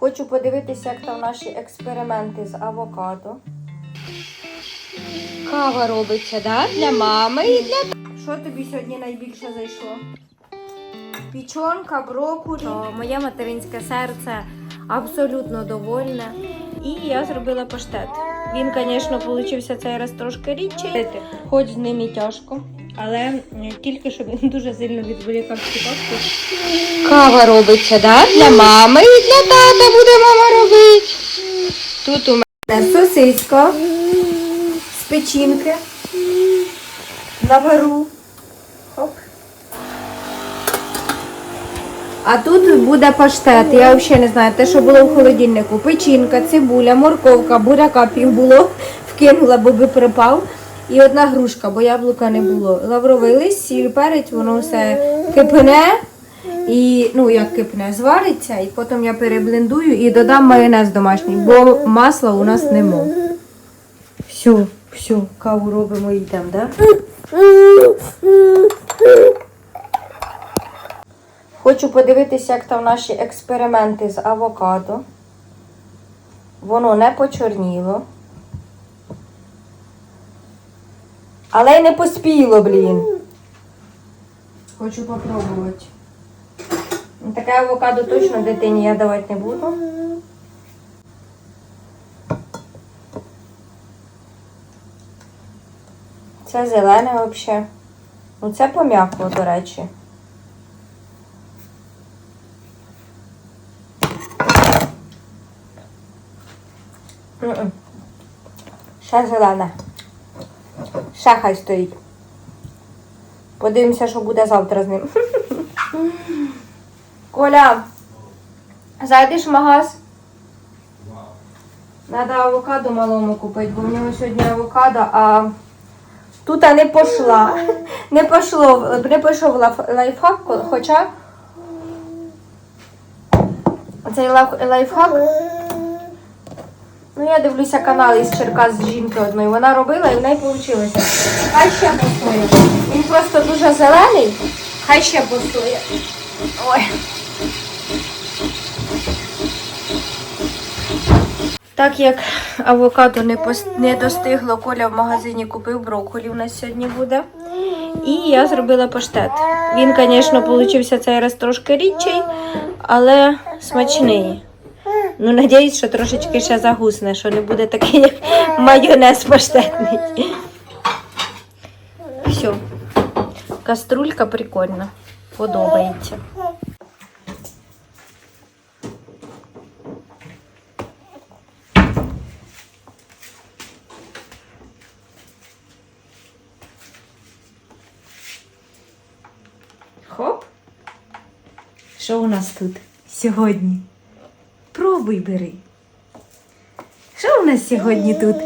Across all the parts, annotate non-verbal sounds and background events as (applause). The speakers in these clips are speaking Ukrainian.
Хочу подивитися, як там наші експерименти з авокадо. Кава робиться, да? Для мами і для. Що тобі сьогодні найбільше зайшло? Пічонка, брокколі. То моє материнське серце абсолютно довольне. І я зробила паштет. Він, звісно, получився цей раз трошки рідчий, хоч з ним і тяжко. Але тільки щоб він (laughs) дуже сильно відволікав ціпочку. Кава робиться, да? Для мами і для тата буде мама робити. Тут у мене сосисько з печінки. Навару. Хоп. А тут буде паштет. Я взагалі не знаю, те, що було в холодильнику. Печінка, цибуля, морковка, буряка пів було, вкинула, бо би припав. І одна грушка, бо яблука не було. Лавровий лист, сіль, перець, воно все кипне. І ну як кипне, звариться, і потім я переблендую і додам майонез домашній, бо масла у нас нема. Все, все, каву робимо і йдемо? Да? Хочу подивитися, як там наші експерименти з авокадо. Воно не почорніло. Але й не поспіло, блін. Хочу попробувати. Ну, Таке авокадо точно дитині я давати не буду. Це зелене взагалі. Ну це пом'якло, до речі. Ще зелене. Ще хай стоїть. Подивимося, що буде завтра з ним. (laughs) Коля, зайдеш в магаз? Надо авокадо малому купити, бо в нього сьогодні авокадо, а тут не пішла. (laughs) Не пішло, не пішов лайфхак, хоча (laughs) цей лайфхак Ну, я дивлюся канал із Черкас з жінки одної. Вона робила і в неї вийшло. Хай ще постоє. Він просто дуже зелений. Хай ще постоє. Ой. Так як авокадо не, пос... не достигло, Коля в магазині купив брокколі у нас сьогодні буде. І я зробила паштет. Він, звісно, получився цей раз трошки рідчий, але смачний. Ну, надіюсь, що трошечки ще загусне, що не буде такий, як майонез паштетний. Все. Каструлька прикольна. Подобається. Хоп. Що у нас тут сьогодні? Пробуй бери. Що у нас сьогодні тут?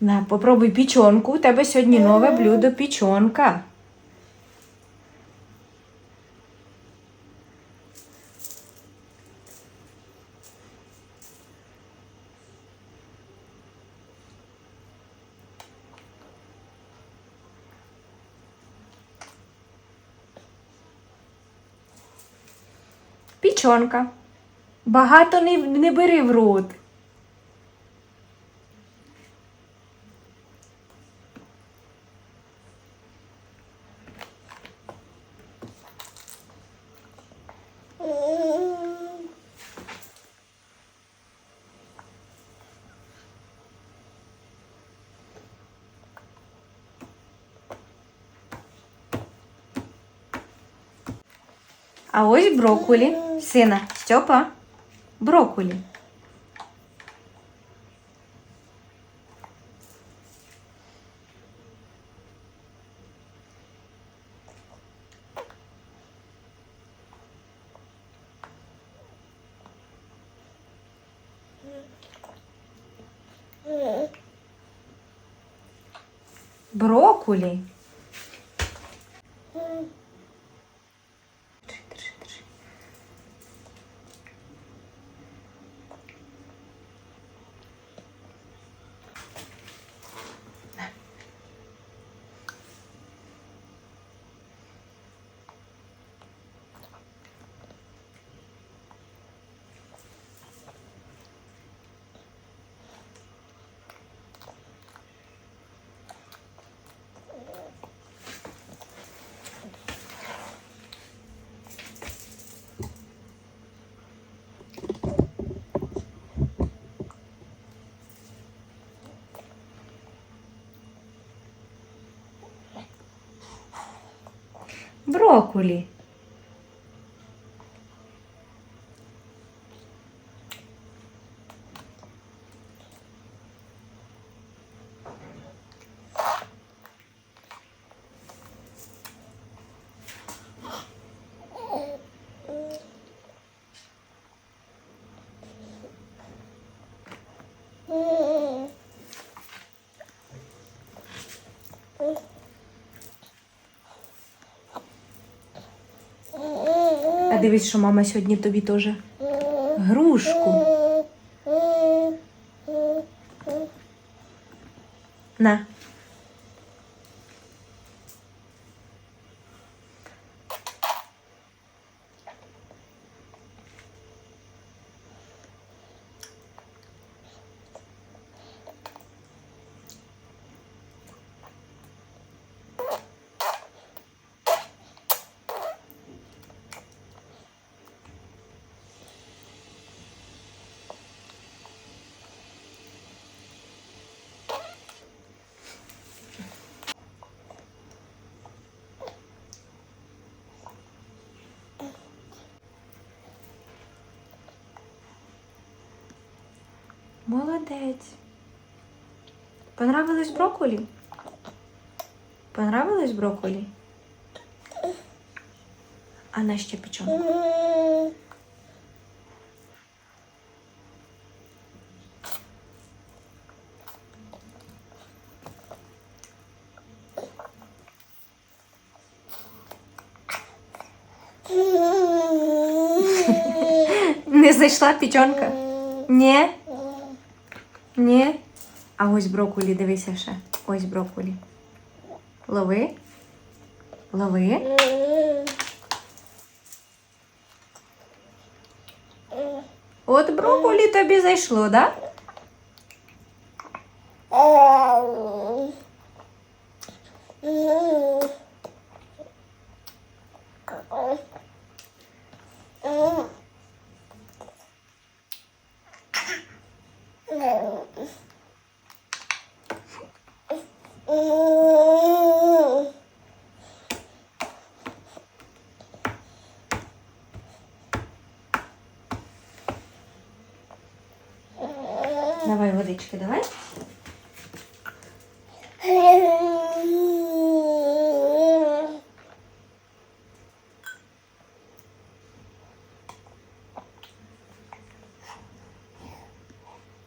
На, попробуй пічонку. У тебе сьогодні нове блюдо пічонка. Пічонка. Багато не, не бери в рот. А ось брокколі. Сина, Стьопа. Брокколі. Брокколі. Брокколі. А дивись, що мама сьогодні тобі теж грушку. Молодець. Понравилось брокколі? Понравилось брокколі? А на ще печенку? (laughs) Не зайшла печенка? Ні? Ні? А ось брокколі, дивися ще. Ось брокколі. Лови. Лови. От брокколі тобі зайшло, да? Давай водички, давай. (laughs)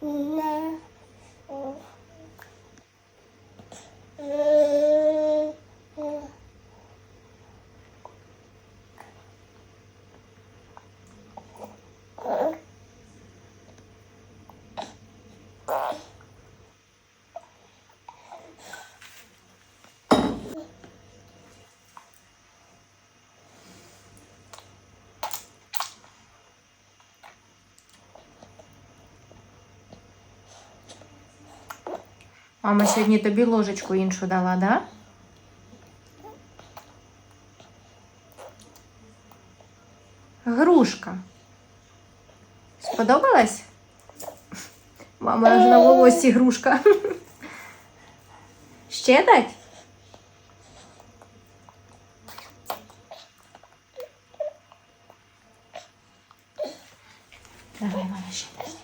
嗯 Мама сьогодні тобі ложечку іншу дала, да? Грушка. Сподобалась? Мама аж на волосі грушка. Ще дать? Давай, мама, ще дай.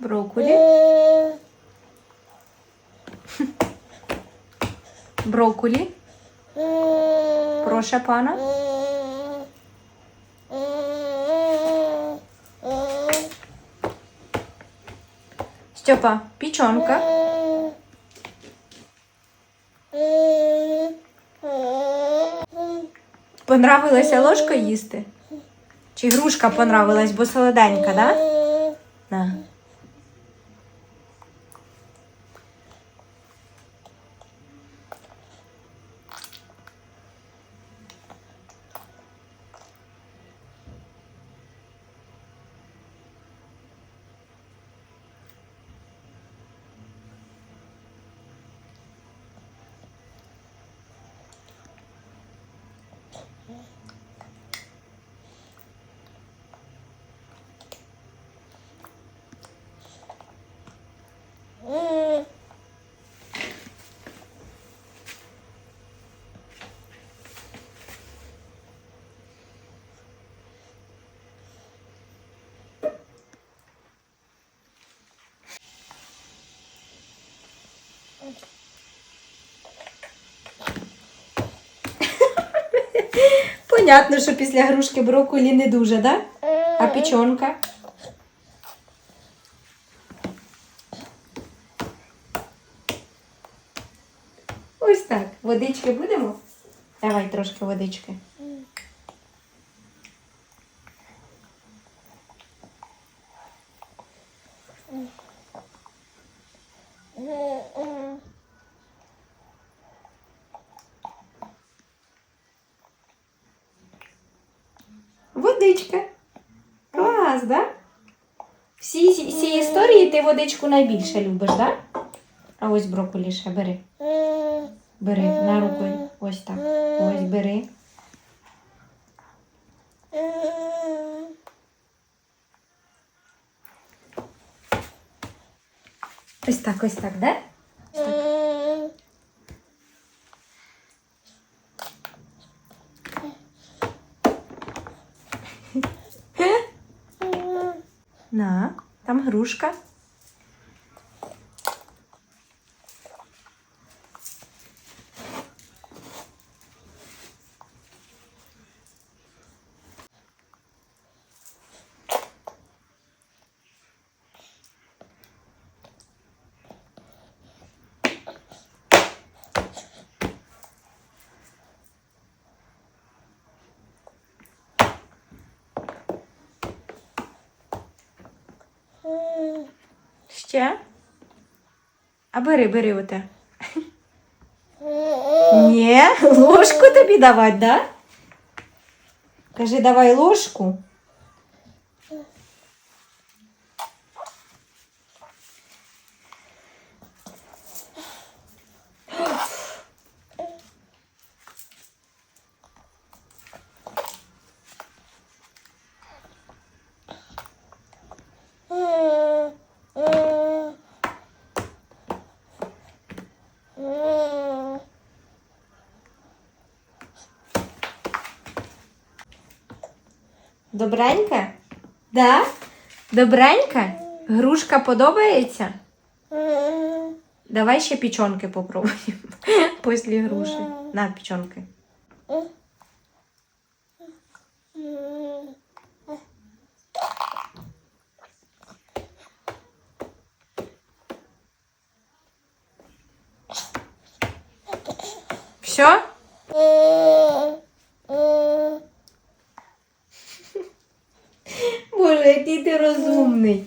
Брокколі. Брокколі. Прошу пана. Стьопа, пічонка. Понравилася ложка їсти? Чи грушка понравилась, бо солоденька, да? На. Понятно, що після грушки брокколі не дуже, да? А печонка? Ось так. Водички будемо? Давай трошки водички. Водичка. Клас, да? Всі ці ці історії водичку найбільше любиш, да? А ось брокколі ще бери. Бери на руку. Ось так. Ось бери. Ось так, ось так, да? (laughs) На, там грушка. Ще? А бери, бери оте. Ні, ложку тобі давати, да? Кажи, давай ложку. Добренька? Да? Добренька? Грушка подобається? Давай ще печонки попробуємо. (laughs) Після груші. На печонки. Все? Який ти розумний.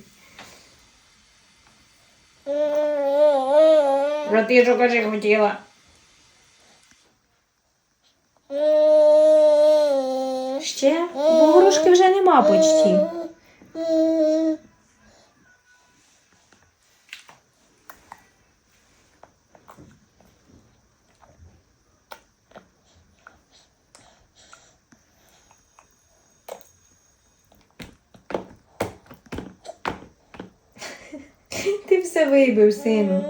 Про ти що каже хотіла. Ще? Бо вже нема почти. Ти все вибив, сину.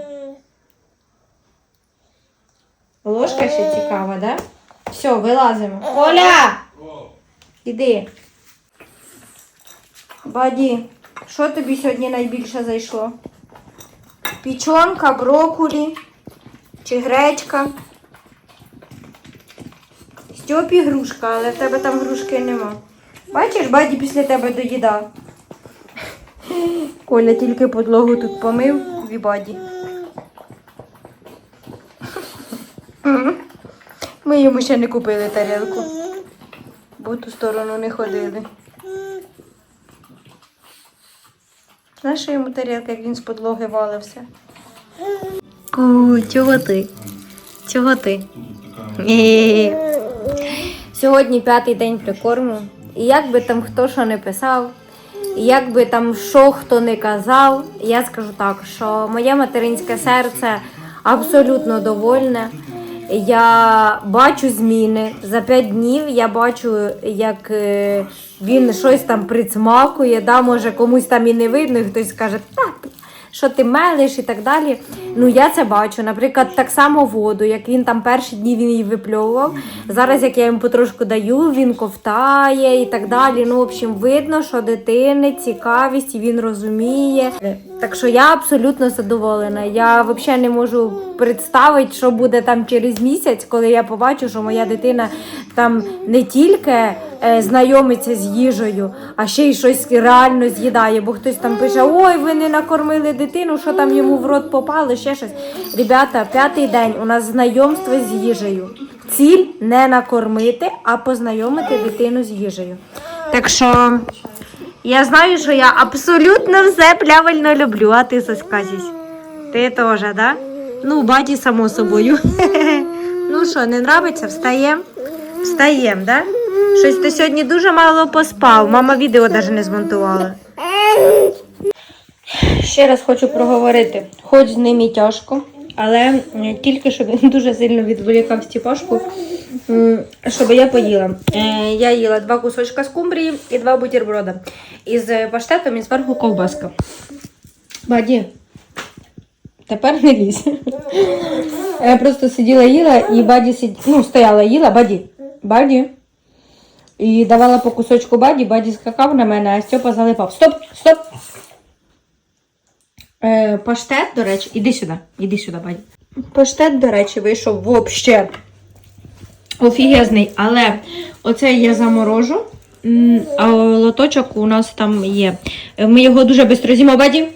Ложка ще цікава, да? Все, вилазимо. Коля! Іди. Баді, що тобі сьогодні найбільше зайшло? Пічонка, брокулі чи гречка? Стьопі грушка, але в тебе там грушки нема. Бачиш, баді після тебе доїдав. Коля тільки подлогу тут помив в Ібаді. Ми йому ще не купили тарілку, бо ту сторону не ходили. Знаєш, що йому тарілка, як він з подлоги валився? Ку, чого ти? Чого ти? Сьогодні п'ятий день прикорму. І як би там хто що не писав, як би там що хто не казав, я скажу так, що моє материнське серце абсолютно довольне. Я бачу зміни. За п'ять днів я бачу, як е, він щось там присмакує, да, може комусь там і не видно, і хтось скаже, так, що ти мелиш і так далі. Ну я це бачу. Наприклад, так само воду, як він там перші дні він її випльовував. Зараз, як я йому потрошку даю, він ковтає і так далі. Ну, в общем, видно, що дитини цікавість і він розуміє. Так що я абсолютно задоволена. Я взагалі не можу представити, що буде там через місяць, коли я побачу, що моя дитина там не тільки е, знайомиться з їжею, а ще й щось реально з'їдає. Бо хтось там пише: Ой, ви не накормили дитину, що там йому в рот попало, ще щось. Ребята, п'ятий день у нас знайомство з їжею. Ціль не накормити, а познайомити дитину з їжею. Так що я знаю, що я абсолютно все правильно люблю, а ти сосказись. Ти теж, да? Ну, баді, само собою. (laughs) ну що, не нравиться? Встаєм? Встаєм, да? Щось ти сьогодні дуже мало поспав. Мама відео навіть не змонтувала. Ще раз хочу проговорити. Хоч з ним і тяжко, але тільки щоб він (laughs) дуже сильно відволікав Степашку, м, щоб я поїла. Е, Я їла два кусочка скумбрії і два бутерброда. Із паштетом і зверху ковбаска. Баді, тепер не лізь. (laughs) Я просто сиділа їла і баді сид... ну, стояла їла, баді. Баді. І давала по кусочку баді, баді скакав на мене, а Степа залипав. Стоп, стоп! Е, паштет, до речі, іди сюди, іди сюди, баді. Паштет, до речі, вийшов вообще офігезний, але оцей я заморожу, а лоточок у нас там є. Ми його дуже швидко з'їмо, баді.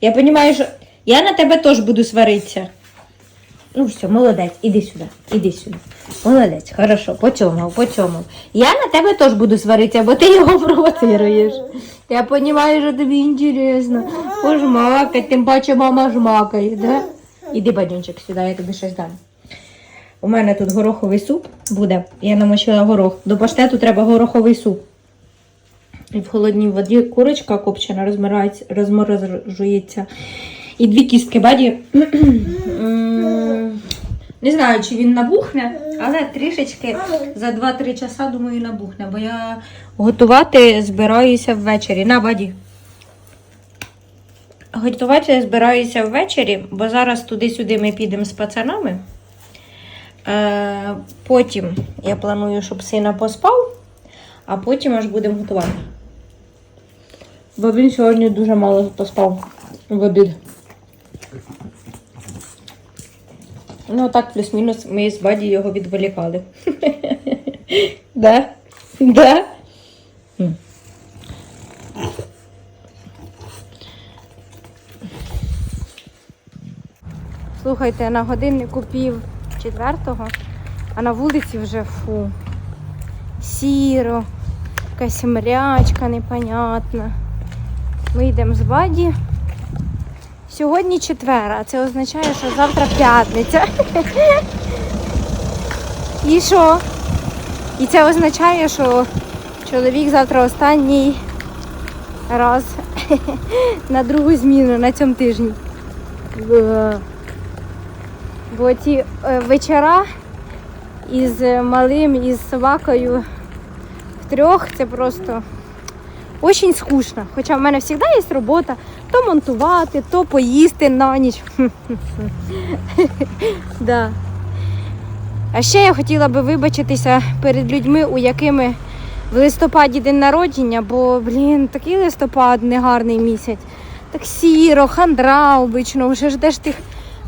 Я розумію, що я на тебе теж буду сваритися. Ну все, молодець, іди сюди, іди сюди. Молодець, хорошо, по цьому, по цьому. Я на тебе теж буду сваритися, бо ти його провоцируєш. Я розумію, що тобі інтересно. Пожмакать, тим паче мама жмакає, да? Іди, бадюнчик, сюди, я тобі щось дам. У мене тут гороховий суп буде. Я намочила горох. До паштету треба гороховий суп. І в холодній воді курочка копчена розморожується. І дві кістки баді. (clears throat) Не знаю, чи він набухне, але трішечки за 2-3 часа, думаю, набухне, бо я готувати збираюся ввечері. На баді. Готувати я збираюся ввечері, бо зараз туди-сюди ми підемо з пацанами. Е, потім я планую, щоб сина поспав, а потім аж будемо готувати. Бо він сьогодні дуже мало поспав в обід. Ну, так, плюс-мінус, ми з Баді його відволікали. (laughs) Да? Да? Слухайте, на годиннику пів четвертого, а на вулиці вже фу. Сіро, якась мрячка непонятна. Ми йдемо з Баді. Сьогодні четвер, а це означає, що завтра п'ятниця. І що? І це означає, що чоловік завтра останній раз на другу зміну на цьому тижні. Бо- ці е, вечора із малим, із собакою втрьох це просто Очень скучно. Хоча в мене завжди є робота то монтувати, то поїсти на ніч. (laughs) да. А ще я хотіла би вибачитися перед людьми, у якими в листопаді день народження, бо, блін, такий листопад негарний місяць. Так сіро, хандра обично, вже ждеш тих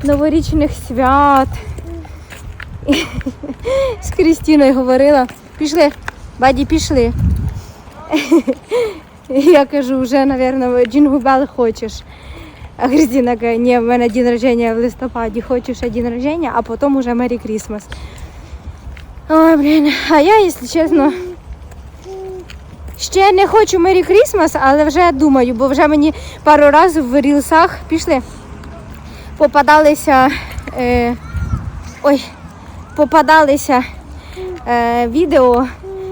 новорічних свят. (laughs) З Крістіною говорила. Пішли, баді, пішли. (laughs) (laughs) Я кажу, вже, мабуть, джингубел хочеш. А Христина каже, ні, в мене день рождення в листопаді, хочу ще день рождення, а потім уже Мері Крісмас. Ой, блін, а я, якщо чесно, ще не хочу Мері Крісмас, але вже думаю, бо вже мені пару разів в рілсах пішли. Попадалися. Е, ой, попадалися е, відео,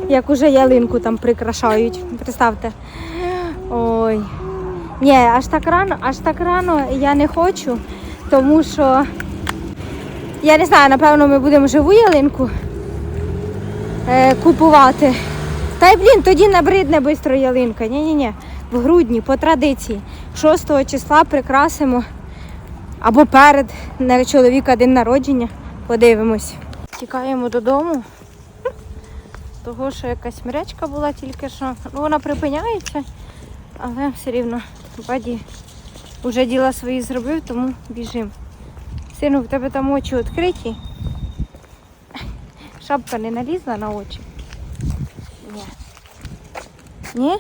як уже ялинку там прикрашають. Представте. Ой. Ні, аж так рано, аж так рано я не хочу, тому що я не знаю, напевно, ми будемо живу ялинку е, купувати. Та й блін, тоді набридне швидко ялинка. Ні-ні-ні. В грудні, по традиції, 6 числа прикрасимо або перед на чоловіка день народження. Подивимось. Тікаємо додому. Того, що якась мрячка була тільки що. Ну, вона припиняється, але все рівно баді вже діла свої зробив, тому біжим. Сину, в тебе там очі відкриті. Шапка не налізла на очі. Ні. Ні?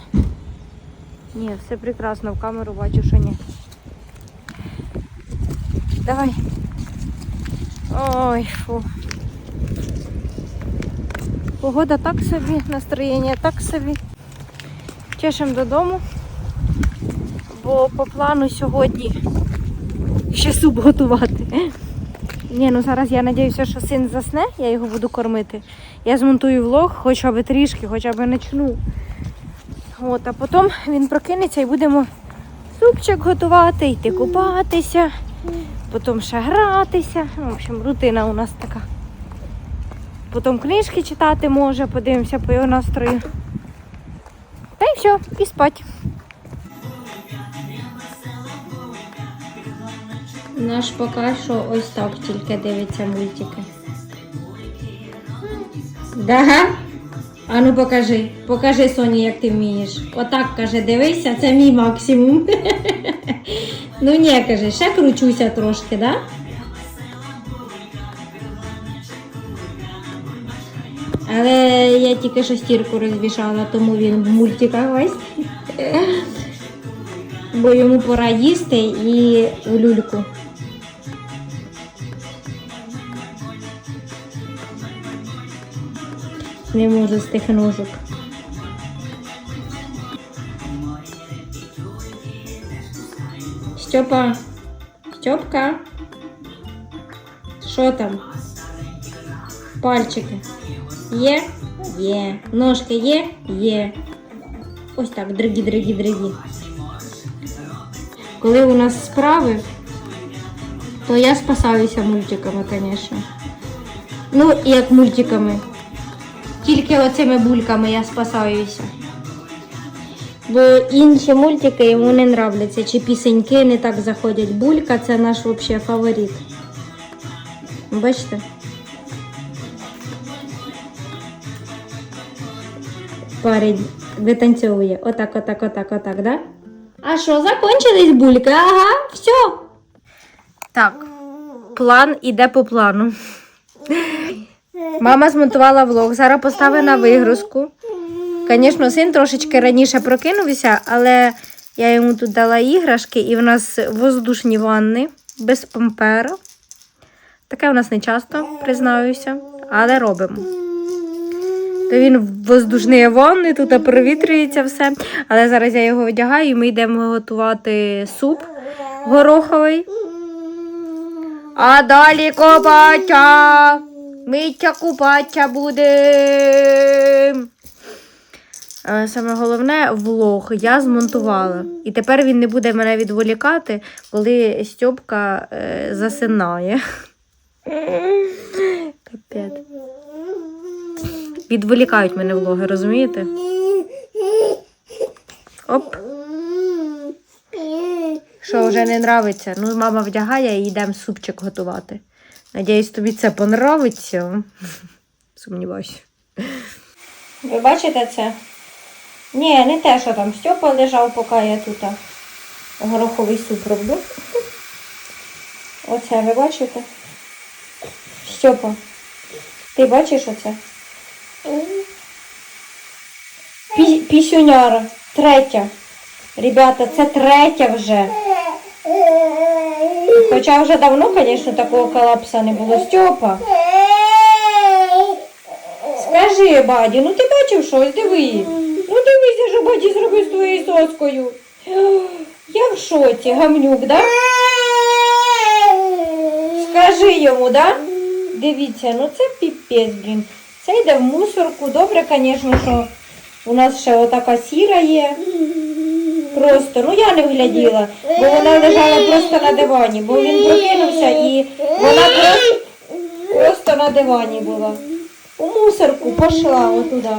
Ні, все прекрасно, в камеру бачу, що ні. Давай. Ой, фу. Погода так собі, настроєння так собі. Чешем додому, бо по плану сьогодні ще суп готувати. Ні, ну зараз я сподіваюся, що син засне, я його буду кормити. Я змонтую влог хоча б трішки, хоча б начну. От, а потім він прокинеться і будемо супчик готувати, йти купатися, потім ще гратися. В общем, рутина у нас така. Потім книжки читати може, подивимося по його настрою. Та й все, і спать. Наш поки що ось так тільки дивиться мультики. Да? А ну покажи, покажи Соні, як ти вмієш. Отак каже, дивися, це мій максимум. (laughs) ну ні, каже, ще кручуся трошки, да? Але я тільки що стірку розвішала, тому він в мультиках весь. (laughs) Бо йому пора їсти і у люльку. Не можу з тих ножок. Стьопа, Стьопка. Що там? Пальчики. Є? Є. Ножки є? Є. Ось так, дорогі, дорогі, дорогі. Коли у нас справи, то я спасаюся мультиками, звісно. Ну, як мультиками. Тільки оцими бульками я спасаюся. Бо інші мультики йому не нравляться, чи пісеньки не так заходять. Булька це наш взагалі фаворит. Бачите? Парень витанцьовує. Отак, отак, отак, отак, да? А що, закончились бульки? Ага, все. Так, план іде по плану. Мама змонтувала влог, зараз поставить на вигрузку. Звісно, син трошечки раніше прокинувся, але я йому тут дала іграшки, і в нас воздушні ванни без пампера. Таке у нас не часто, признаюся, але робимо. То він в воздушні ванни, тут провітрюється все. Але зараз я його одягаю і ми йдемо готувати суп гороховий. А далі копаття. Миття купаття буде. Е, Саме головне влог я змонтувала. І тепер він не буде мене відволікати, коли Стьопка е, засинає. (laughs) Відволікають мене влоги, розумієте? Оп. Що вже не нравиться? Ну, мама вдягає і йдемо супчик готувати. Надіюсь, тобі це понравиться. Сумніваюся. Ви бачите це? Ні, не те, що там Стьопа лежав, поки я тут гороховий суп роблю. Оце ви бачите? Стьопа, ти бачиш оце? Пі- Пісюняра. Третя. Ребята, це третя вже. Хоча вже давно, звісно, такого колапса не було. Стьопа, скажи, баді, ну ти бачив щось, диви. Ну дивися, що баді зробив з твоєю соскою. Я в шоці, гамнюк, да? Скажи йому, да? Дивіться, ну це піпець, блін. Це йде в мусорку. Добре, звісно, що у нас ще отака сіра є. Просто, ну я не вгляділа, бо вона лежала просто на дивані, бо він прокинувся і вона просто, просто на дивані була. У мусорку пішла отуда.